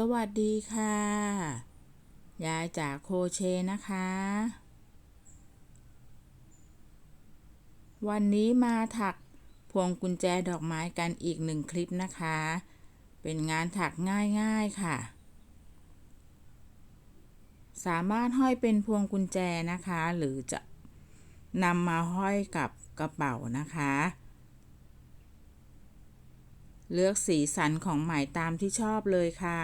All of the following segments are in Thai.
สวัสดีค่ะ ยายจากโคเชนะคะ วันนี้มาถักพวงกุญแจดอกไม้กันอีกหนึ่งคลิปนะคะ เป็นงานถักง่ายๆค่ะ สามารถห้อยเป็นพวงกุญแจนะคะ หรือจะนำมาห้อยกับกระเป๋านะคะ เลือกสีสันของไหมตามที่ชอบเลยค่ะ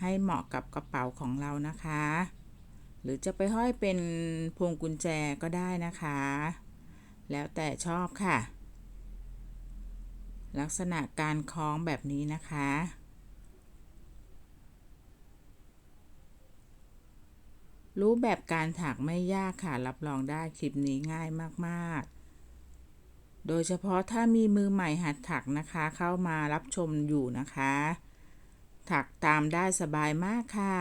ให้เหมาะกับกระเป๋าของเรานะคะ หรือจะไปห้อยเป็นพวงกุญแจก็ได้นะคะ แล้วแต่ชอบค่ะ ลักษณะการคล้องแบบนี้นะคะรู้แบบการถักไม่ยากค่ะ รับรองได้คลิปนี้ง่ายมาก ๆ โดยเฉพาะถ้ามีมือใหม่หัดถักนะคะ เข้ามารับชมอยู่นะคะ ถักตามได้สบายมากค่ะ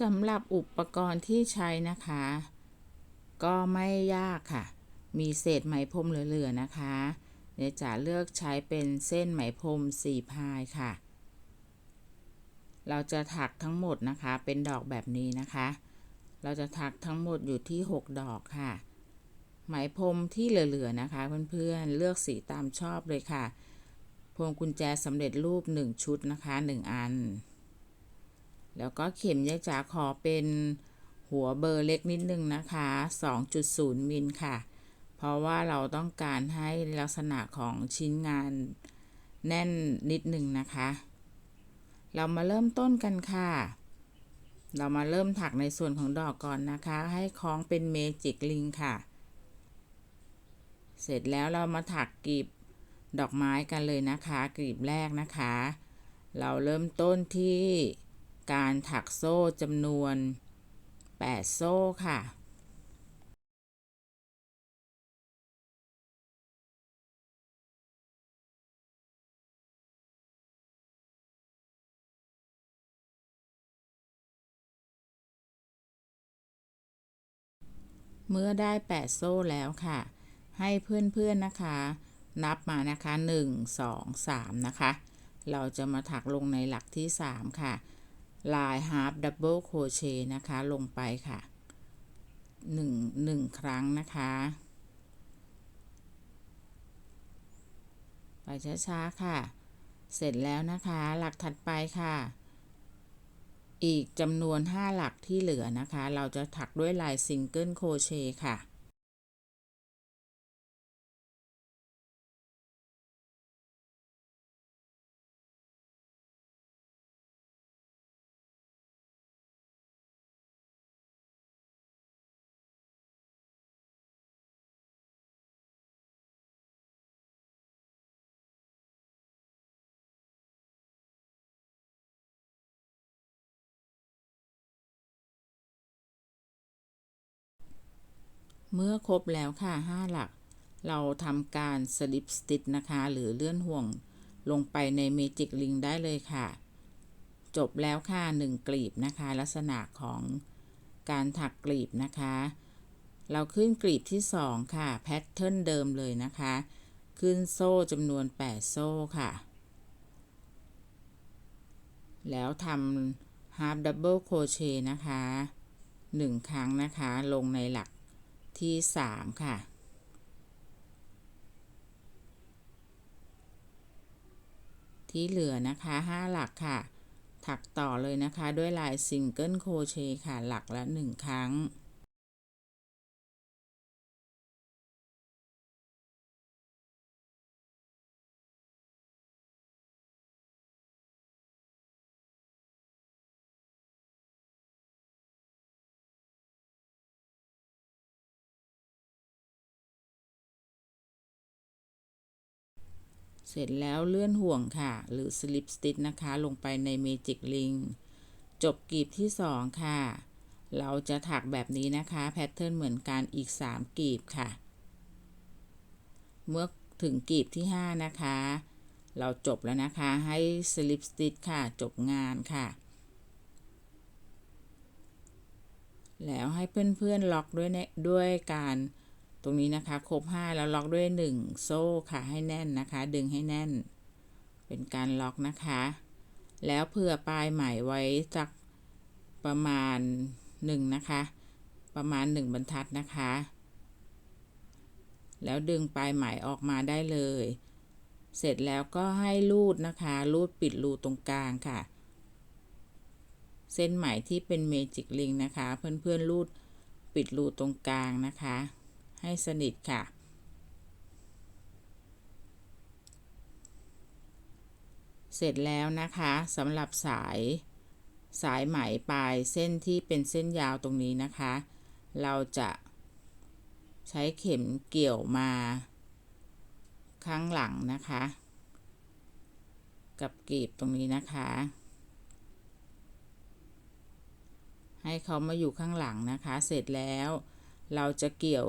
สำหรับอุปกรณ์ที่ใช้นะคะ ก็ไม่ยากค่ะ มีเศษไหมพรมเหลือๆนะคะ เดี๋ยวจะเลือกใช้เป็นเส้นไหมพรมสี่พายค่ะ เราจะถักทั้งหมดนะคะ เป็นดอกแบบนี้นะคะ เราจะถักทั้งหมดอยู่ที่ 6 ดอกค่ะ ไหมพรมที่เหลือๆนะคะ เพื่อนๆเลือกสีตามชอบเลยค่ะพวงกุญแจสำเร็จรูป 1 ชุดนะคะ 1 อัน แล้วก็เข็มยายจ๋าขอเป็นหัวเบอร์เล็กนิดนึงนะคะ 2.0 มิลค่ะ เพราะว่าเราต้องการให้ลักษณะของชิ้นงานแน่นนิดนึงนะคะ เรามาเริ่มต้นกันค่ะ เรามาเริ่มถักในส่วนของดอกก่อนนะคะ ให้คล้องเป็นเมจิกลิงค่ะ เสร็จแล้วเรามาถักกลีบดอกไม้กันเลยนะคะกลีบแรกนะคะ เราเริ่มต้นที่การถักโซ่จำนวน 8 โซ่ค่ะ เมื่อได้ 8 โซ่แล้วค่ะ ให้เพื่อนๆนะคะ นับมานะคะ 1 2 3 นะคะ เราจะมาถักลงในหลักที่ 3 ค่ะ ลาย half double crochet นะคะ ลงไปค่ะ 1 1 ครั้งนะคะ ไปช้าๆค่ะ เสร็จแล้วนะคะ หลักถัดไปค่ะ อีกจำนวน 5 หลักที่เหลือนะคะ เราจะถักด้วยลายซิงเกิลโคเชต์ค่ะ เมื่อครบแล้วค่ะ 5 หลัก เราทำการสลิปสติ t นะคะ หรือเลื่อนห่วงลงไปในเมจิกลิงได้เลยค่ะ จบแล้วค่ะ 1 กลีบนะคะ ลักษณะของการถักกลีบนะคะ เราขึ้นกลีบที่ 2 ค่ะ แพทเทิร์นเดิมเลยนะคะ ขึ้นโซ่จำนวน 8 โซ่ค่ะ แล้วทำ half double crochet นะคะ 1 ครั้งนะคะ ลงในหลัก ที่ 3 ค่ะ ที่เหลือนะคะ 5 หลักค่ะ ถักต่อเลยนะคะด้วยลายซิงเกิลโครเชต์ค่ะ หลักละ 1 ครั้ง เสร็จแล้วเลื่อนห่วงค่ะ หรือ slip stitch นะคะ ลงไปใน magic ring จบกลีบที่ 2 ค่ะ เราจะถักแบบนี้นะคะ แพทเทิร์นเหมือนกันอีก 3กลีบค่ะ เมื่อถึงกลีบที่ 5 นะคะ เราจบแล้วนะคะ ให้ slip stitch ค่ะ จบงานค่ะแล้วให้เพื่อนๆล็อกด้วย ด้วยการ ตรงนี้นะคะครบ5แล้วล็อกด้วย 1 โซ่ค่ะให้แน่นนะคะ ดึงให้แน่น เป็นการล็อกนะคะ แล้วเผื่อปลายไหมไว้สักประมาณ1นะคะ ประมาณ 1 บรรทัดนะคะ แล้วดึงปลายไหมออกมาได้เลย เสร็จแล้วก็ให้รูดนะคะ รูดปิดรูตรงกลางค่ะ เส้นไหมที่เป็นเมจิกลิงนะคะ เพื่อนๆรูดปิดรูตรงกลางนะคะ ให้สนิทค่ะ เสร็จแล้วนะคะสำหรับสายสายไหมปลายเส้นที่เป็นเส้นยาวตรงนี้นะคะ เราจะใช้เข็มเกี่ยวมาข้างหลังนะคะ กับกรีบตรงนี้นะคะ ให้เขามาอยู่ข้างหลังนะคะ เสร็จแล้วเราจะเกี่ยว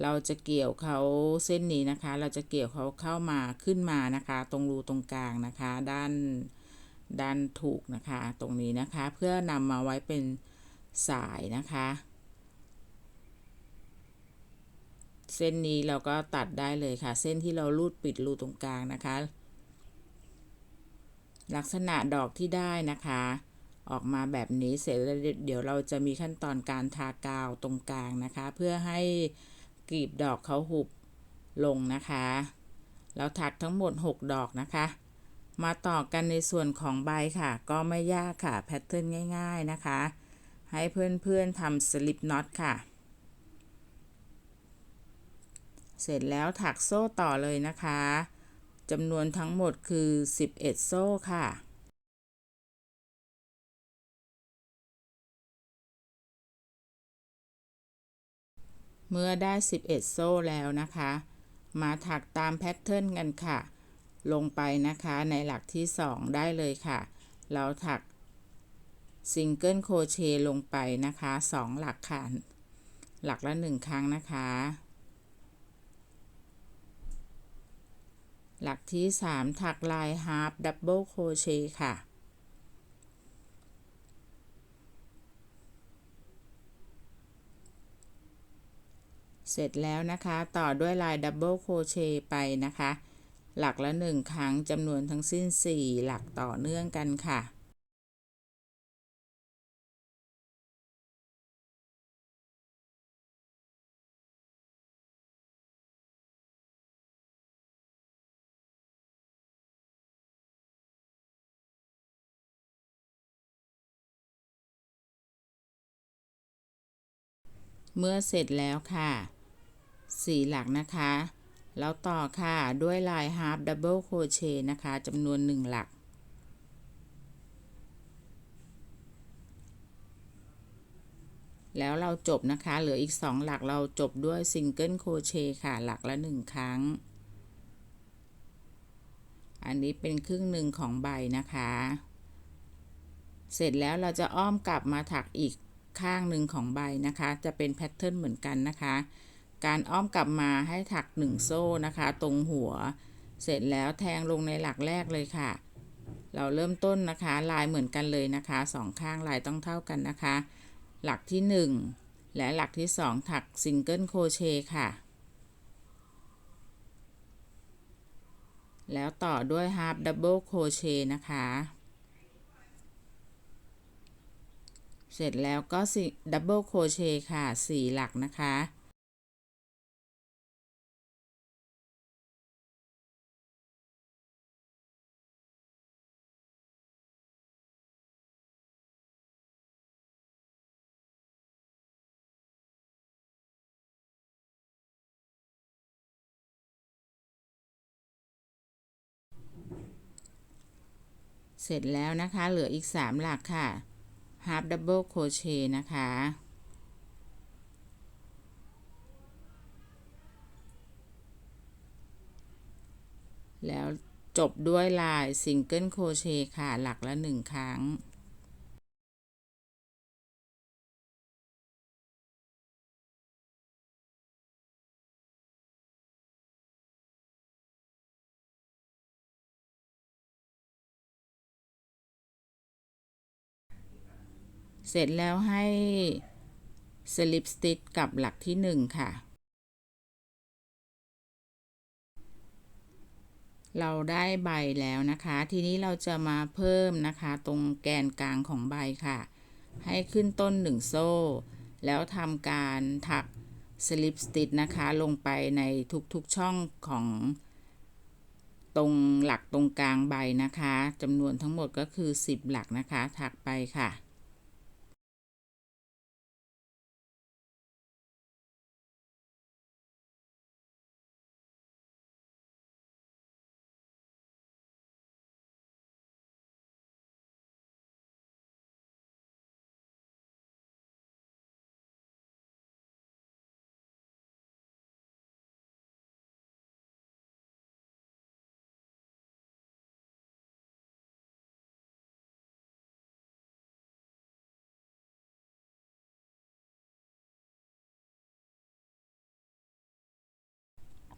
เราจะเกี่ยวเขาเส้นนี้นะคะ เราจะเกี่ยวเขาเข้ามาขึ้นมานะคะ ตรงรูตรงกลางนะคะ ด้านด้านถูกนะคะ ตรงนี้นะคะ เพื่อนำมาไว้เป็นสายนะคะ เส้นนี้เราก็ตัดได้เลยค่ะ เส้นที่เราลูดปิดรูตรงกลางนะคะ ลักษณะดอกที่ได้นะคะ ออกมาแบบนี้เสร็จแล้วเดี๋ยวเราจะมีขั้นตอนการทากาวตรงกลางนะคะ เพื่อให้ กลีบดอกเขาหุบลงนะคะเราถักทั้งหมด 6 ดอกนะคะ มาต่อกันในส่วนของใบค่ะ ก็ไม่ยากค่ะแพทเทิร์นง่าย ๆนะคะ ให้เพื่อนๆทำสลิปน็อตค่ะ เสร็จแล้วถักโซ่ต่อเลยนะคะจำนวนทั้งหมดคือ 11 โซ่ค่ะ เมื่อได้ 11 โซ่แล้วนะคะ มาถักตามแพทเทิร์นกันค่ะ ลงไปนะคะในหลักที่ 2 ได้เลยค่ะ เราถักซิงเกิลโครเชต์ลงไปนะคะ 2 หลักค่ะ หลักละ 1 ครั้งนะคะ หลักที่ 3 ถักลายฮาร์ปดับเบิลโครเชต์ค่ะ เสร็จแล้วนะคะ ต่อด้วยลายดับเบิลโครเชต์ไปนะคะ หลักละ 1 ครั้งจำนวนทั้งสิ้น 4 หลักต่อเนื่องกันค่ะ เมื่อเสร็จแล้วค่ะ4หลักนะคะ แล้วต่อค่ะด้วยลายฮาร์ปดับเบิลโครเชต์นะคะจำนวน1หลัก แล้วเราจบนะคะ เหลืออีก2หลักเราจบด้วยซิงเกิลโครเชต์ค่ะ หลักละ1ครั้ง อันนี้เป็นครึ่งหนึ่งของใบนะคะ เสร็จแล้วเราจะอ้อมกลับมาถักอีก ข้างหนึ่งของใบนะคะ จะเป็นแพทเทิร์นเหมือนกันนะคะ การอ้อมกลับมาให้ถัก 1 โซ่นะคะ ตรงหัว เสร็จแล้วแทงลงในหลักแรกเลยค่ะ เราเริ่มต้นนะคะ ลายเหมือนกันเลยนะคะสองข้างลายต้องเท่ากันนะคะ หลักที่ 1 และหลักที่ 2 ถักซิงเกิลโครเชต์ค่ะ แล้วต่อด้วยฮาร์ปดับเบิลโครเชต์นะคะ เสร็จแล้วก็ดับเบิลโครเชต์ค่ะ 4 หลักนะคะเสร็จแล้วนะคะ เหลืออีก 3 หลักค่ะ half double crochet นะคะ แล้วจบด้วยลาย single crochet ค่ะ หลักละหนึ่งครั้ง เสร็จแล้วให้สลิปสติ c กับหลักที่หนึ่งค่ะ เราได้ใบแล้วนะคะ ทีนี้เราจะมาเพิ่มนะคะ ตรงแกนกลางของใบค่ะ ให้ขึ้นต้น 1 โซ่ แล้วทำการถักสลิปสติ c นะคะ ลงไปในทุกๆช่องของตรงหลักตรงกลางใบนะคะจำนวนทั้งหมดก็คือ 10 หลักนะคะ ถักไปค่ะ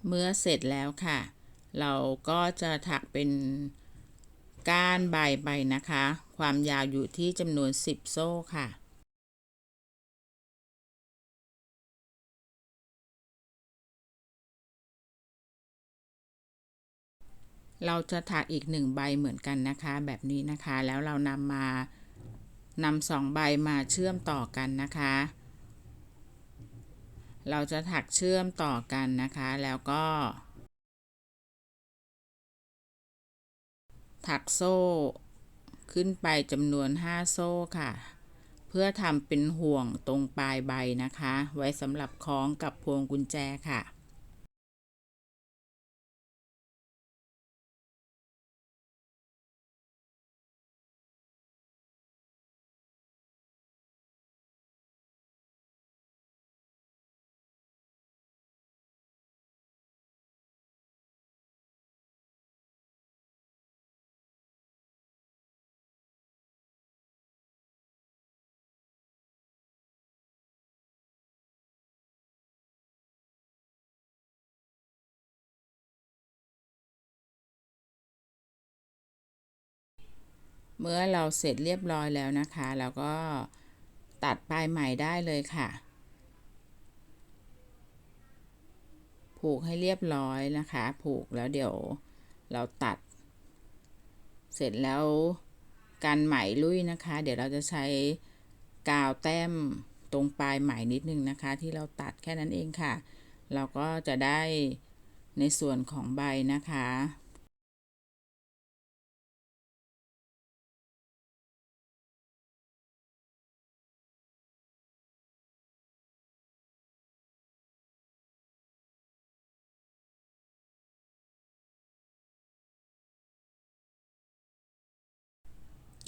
เมื่อเสร็จแล้วค่ะ เราก็จะถักเป็นก้านใบไปนะคะ ความยาวอยู่ที่จำนวน 10 โซ่ค่ะเราจะถักอีกหนึ่งใบเหมือนกันนะคะ แบบนี้นะคะ แล้วเรานำมานำสองใบมาเชื่อมต่อกันนะคะ เราจะถักเชื่อมต่อกันนะคะ แล้วก็ ถักโซ่ขึ้นไปจำนวน 5 โซ่ค่ะ เพื่อทำเป็นห่วงตรงปลายใบนะคะ ไว้สำหรับคล้องกับพวงกุญแจค่ะ เมื่อเราเสร็จเรียบร้อยแล้วนะคะแล้วก็ตัดปลายใหมได้เลยค่ะ ผูกให้เรียบร้อยนะคะ ผูกแล้วเดี๋ยวเราตัด เสร็จแล้วกันไหมลุยนะคะ เดี๋ยวเราจะใช้กาวแต้มตรงปลายไหมนิดนึงนะคะ ที่เราตัดแค่นั้นเองค่ะ เราก็จะได้ในส่วนของใบนะคะ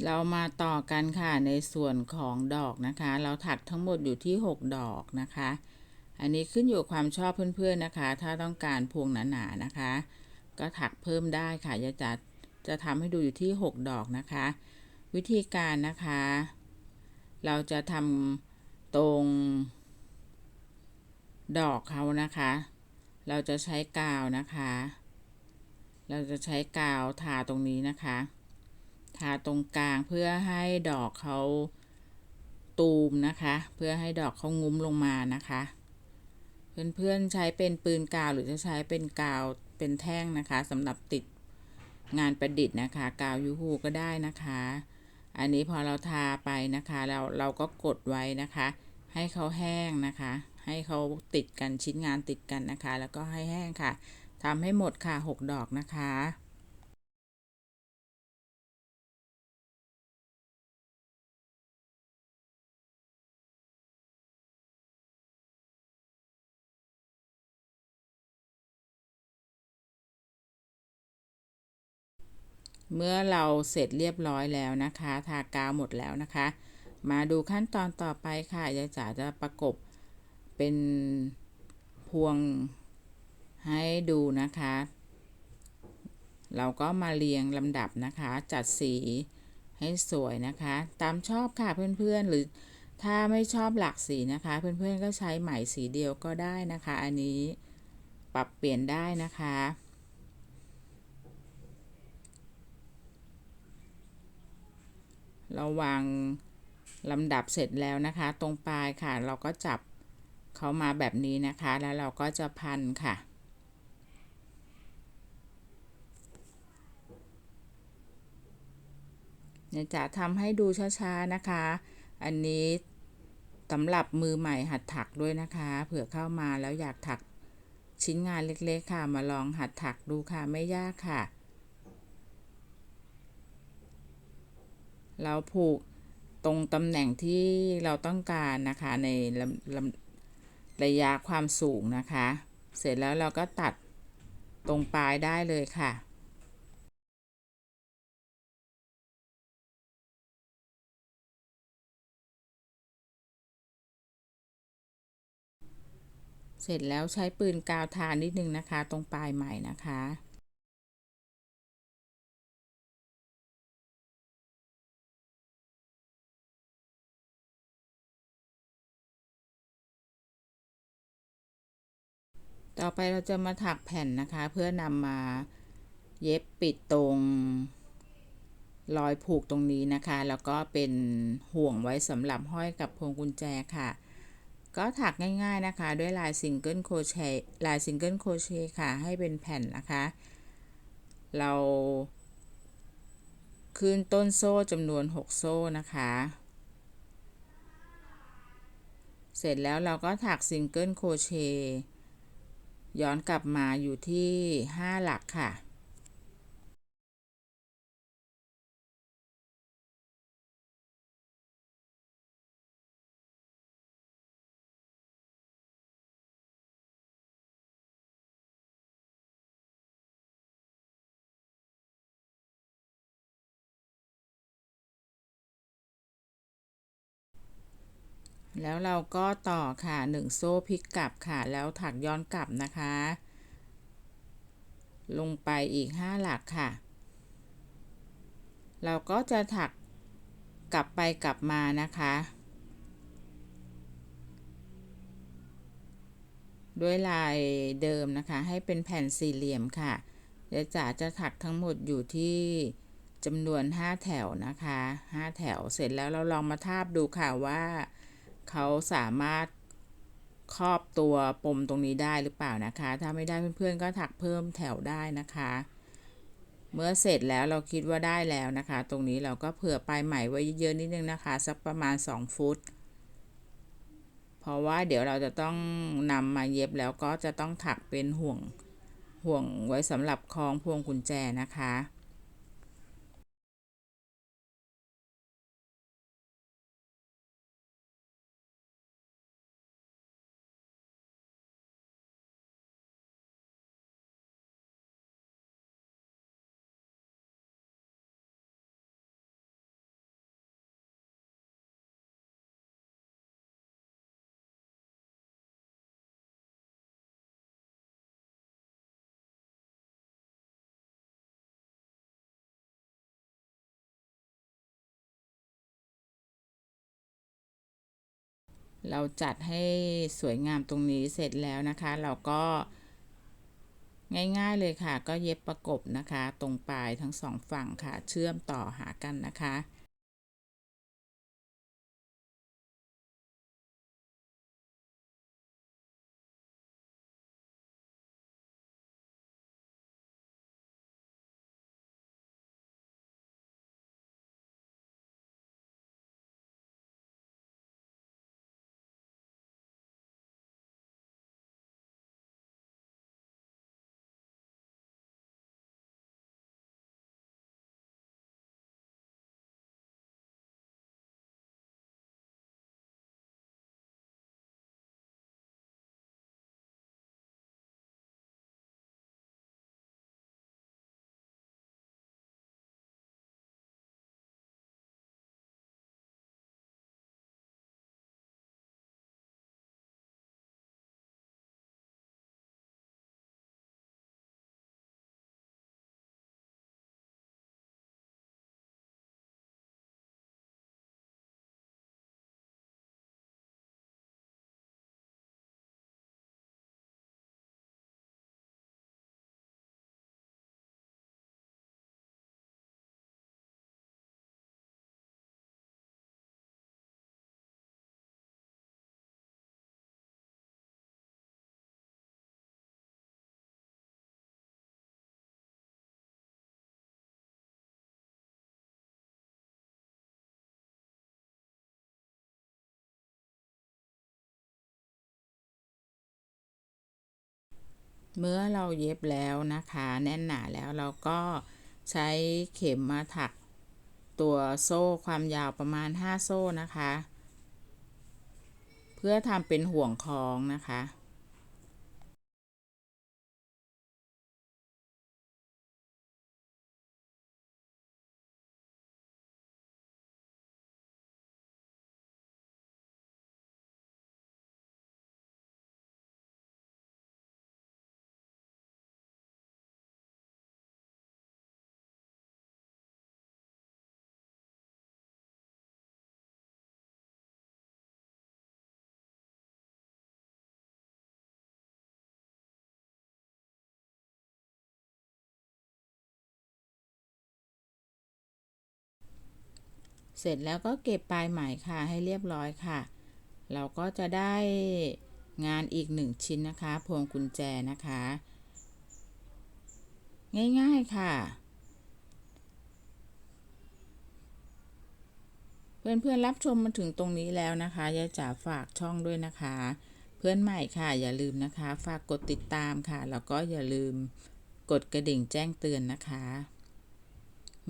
เรามาต่อกันค่ะในส่วนของดอกนะคะ เราถักทั้งหมดอยู่ที่ 6 ดอกนะคะ อันนี้ขึ้นอยู่ความชอบเพื่อนๆนะคะ ถ้าต้องการพวงหนาๆนะคะ ก็ถักเพิ่มได้ค่ะจะจะจะทำให้ดูอยู่ที่ 6 ดอกนะคะ วิธีการนะคะ เราจะทำตรงดอกเขานะคะ เราจะใช้กาวนะคะ เราจะใช้กาวทาตรงนี้นะคะ ทาตรงกลางเพื่อให้ดอกเขาตูมนะคะ เพื่อให้ดอกเขางุ้มลงมานะคะ เพื่อนๆใช้เป็นปืนกาวหรือจะใช้เป็นกาวเป็นแท่งนะคะสำหรับติดงานประดิษฐ์นะคะ กาวยูฮูก็ได้นะคะ อันนี้พอเราทาไปนะคะเราเราก็กดไว้นะคะ ให้เขาแห้งนะคะ ให้เขาติดกันชิ้นงานติดกันนะคะ แล้วก็ให้แห้งค่ะทำให้หมดค่ะ 6 ดอกนะคะ เมื่อเราเสร็จเรียบร้อยแล้วนะคะ ทากาวหมดแล้วนะคะ มาดูขั้นตอนต่อไปค่ะยายจ๋าจะประกบเป็นพวงให้ดูนะคะ เราก็มาเรียงลำดับนะคะ จัดสีให้สวยนะคะ ตามชอบค่ะเพื่อนๆ หรือถ้าไม่ชอบหลักสีนะคะ เพื่อนๆก็ใช้ไหมสีเดียวก็ได้นะคะ อันนี้ปรับเปลี่ยนได้นะคะ เราวางลำดับเสร็จแล้วนะคะ ตรงปลายค่ะ เราก็จับเขามาแบบนี้นะคะ แล้วเราก็จะพันค่ะ เนี่ยจะทำให้ดูช้าๆนะคะ อันนี้สำหรับมือใหม่หัดถักด้วยนะคะ เผื่อเข้ามาแล้วอยากถักชิ้นงานเล็กๆค่ะ มาลองหัดถักดูค่ะ ไม่ยากค่ะ เราผูกตรงตำแหน่งที่เราต้องการนะคะในลำลำระยะความสูงนะคะ เสร็จแล้วเราก็ตัดตรงปลายได้เลยค่ะเสร็จแล้วใช้ปืนกาวทานิดนึงนะคะ ตรงปลายใหม่นะคะ ต่อไปเราจะมาถักแผ่นนะคะ เพื่อนำมาเย็บปิดตรงรอยผูกตรงนี้นะคะ แล้วก็เป็นห่วงไว้สำหรับห้อยกับพวงกุญแจค่ะ ก็ถักง่ายๆนะคะ ด้วยลายซิงเกิลโครเชต์ลายซิงเกิลโครเชต์ค่ะ ให้เป็นแผ่นนะคะ เราขึ้นต้นโซ่จำนวน 6 โซ่นะคะ เสร็จแล้วเราก็ถักซิงเกิลโครเชต์ ย้อนกลับมาอยู่ที่ 5 หลักค่ะ แล้วเราก็ต่อค่ะหนึ่งโซ่พลิกกลับค่ะ แล้วถักย้อนกลับนะคะ ลงไปอีก 5 หลักค่ะ เราก็จะถักกลับไปกลับมานะคะ ด้วยลายเดิมนะคะ ให้เป็นแผ่นสี่เหลี่ยมค่ะเดี๋ยวจ๋าจะถักทั้งหมดอยู่ที่จำนวน 5 แถวนะคะ 5 แถวเสร็จแล้วเราลองมาทาบดูค่ะว่า เขาสามารถครอบตัวปมตรงนี้ได้หรือเปล่านะคะ ถ้าไม่ได้เพื่อนๆก็ถักเพิ่มแถวได้นะคะ เมื่อเสร็จแล้วเราคิดว่าได้แล้วนะคะ ตรงนี้เราก็เผื่อปลายไหมไว้เยอะๆนิดนึงนะคะ สักประมาณ 2 ฟุต เพราะว่าเดี๋ยวเราจะต้องนำมาเย็บแล้วก็จะต้องถักเป็นห่วงห่วงไว้สำหรับคล้องพวงกุญแจนะคะ เราจัดให้สวยงามตรงนี้เสร็จแล้วนะคะ เราก็ ง่ายๆเลยค่ะ ก็เย็บประกบนะคะ ตรงปลายทั้งสองฝั่งค่ะ เชื่อมต่อหากันนะคะ เมื่อเราเย็บแล้วนะคะ แน่นหนาแล้วเราก็ใช้เข็มมาถักตัวโซ่ความยาวประมาณ 5 โซ่นะคะ เพื่อทำเป็นห่วงคล้องนะคะ เสร็จแล้วก็เก็บปลายไหมค่ะให้เรียบร้อยค่ะ เราก็จะได้งานอีกหนึ่งชิ้นนะคะพวงกุญแจนะคะ ง่ายๆค่ะ เพื่อนๆรับชมมาถึงตรงนี้แล้วนะคะยาจ๋าฝากช่องด้วยนะคะ เพื่อนใหม่ค่ะ อย่าลืมนะคะ ฝากกดติดตามค่ะ แล้วก็อย่าลืมกดกระดิ่งแจ้งเตือนนะคะ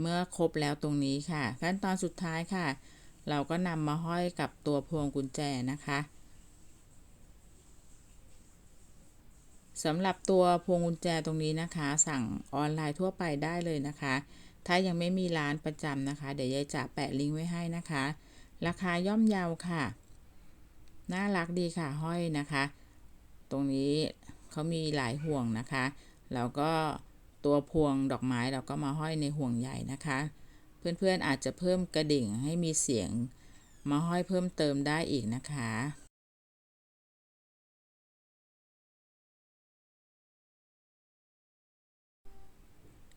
เมื่อครบแล้วตรงนี้ค่ะ ขั้นตอนสุดท้ายค่ะ เราก็นำมาห้อยกับตัวพวงกุญแจนะคะสำหรับตัวพวงกุญแจตรงนี้นะคะ สั่งออนไลน์ทั่วไปได้เลยนะคะ ถ้ายังไม่มีร้านประจำนะคะ เดี๋ยวยายจะแปะลิงก์ไว้ให้นะคะ ราคาย่อมเยาค่ะ น่ารักดีค่ะห้อยนะคะ ตรงนี้เขามีหลายห่วงนะคะแล้วก็ ตัวพวงดอกไม้เราก็มาห้อยในห่วงใหญ่นะคะ เพื่อนๆอาจจะเพิ่มกระดิ่งให้มีเสียง มาห้อยเพิ่มเติมได้อีกนะคะ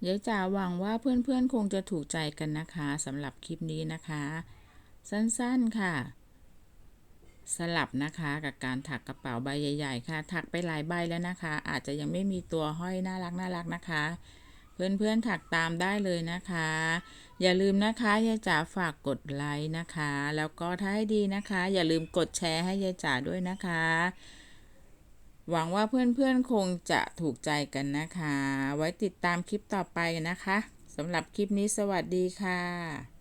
เดี๋ยวจ๋าหวังว่าเพื่อนๆคงจะถูกใจกันนะคะสำหรับคลิปนี้นะคะ สั้นๆค่ะ สลับนะคะกับการถักกระเป๋าใบใหญ่ๆค่ะ ถักไปหลายใบแล้วนะคะ อาจจะยังไม่มีตัวห้อยน่ารักน่ารักนะคะ เพื่อนๆถักตามได้เลยนะคะ อย่าลืมนะคะยายจ๋าฝากกดไลค์นะคะ แล้วก็ถ้าให้ดีนะคะ อย่าลืมกดแชร์ให้ยายจ๋าด้วยนะคะ หวังว่าเพื่อนๆคงจะถูกใจกันนะคะ ไว้ติดตามคลิปต่อไปนะคะสำหรับคลิปนี้สวัสดีค่ะ